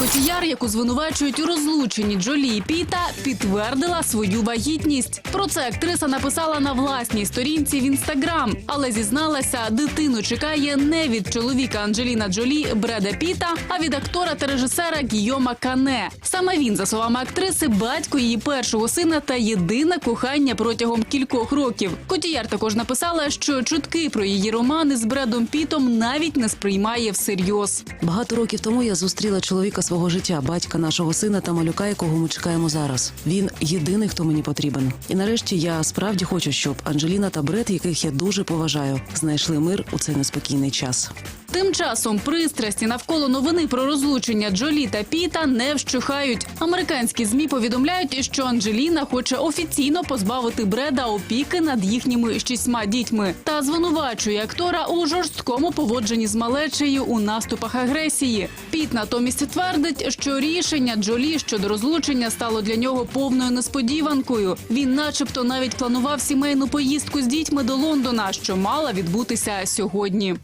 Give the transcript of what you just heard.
Котіяр, яку звинувачують у розлученні Джолі і Піта, підтвердила свою вагітність. Про це актриса написала на власній сторінці в інстаграм, але зізналася, дитину чекає не від чоловіка Анджеліна Джолі Бреда Піта, а від актора та режисера Гійома Кане. Саме він, за словами актриси, батько її першого сина та єдине кохання протягом кількох років. Котіяр також написала, що чутки про її романи з Бредом Пітом навіть не сприймає всерйоз. Багато років тому я зустріла чоловіка свого життя, батька нашого сина та малюка, якого ми чекаємо зараз. Він єдиний, хто мені потрібен. І нарешті я справді хочу, щоб Анджеліна та Бред, яких я дуже поважаю, знайшли мир у цей неспокійний час. Тим часом пристрасті навколо новини про розлучення Джолі та Піта не вщухають. Американські змі повідомляють, що Анджеліна хоче офіційно позбавити Бреда опіки над їхніми шістьма дітьми та звинувачує актора у жорсткому поводженні з малечею у наступах агресії. Піт натомість твердить, що рішення Джолі щодо розлучення стало для нього повною несподіванкою. Він, начебто, навіть планував сімейну поїздку з дітьми до Лондона, що мала відбутися сьогодні.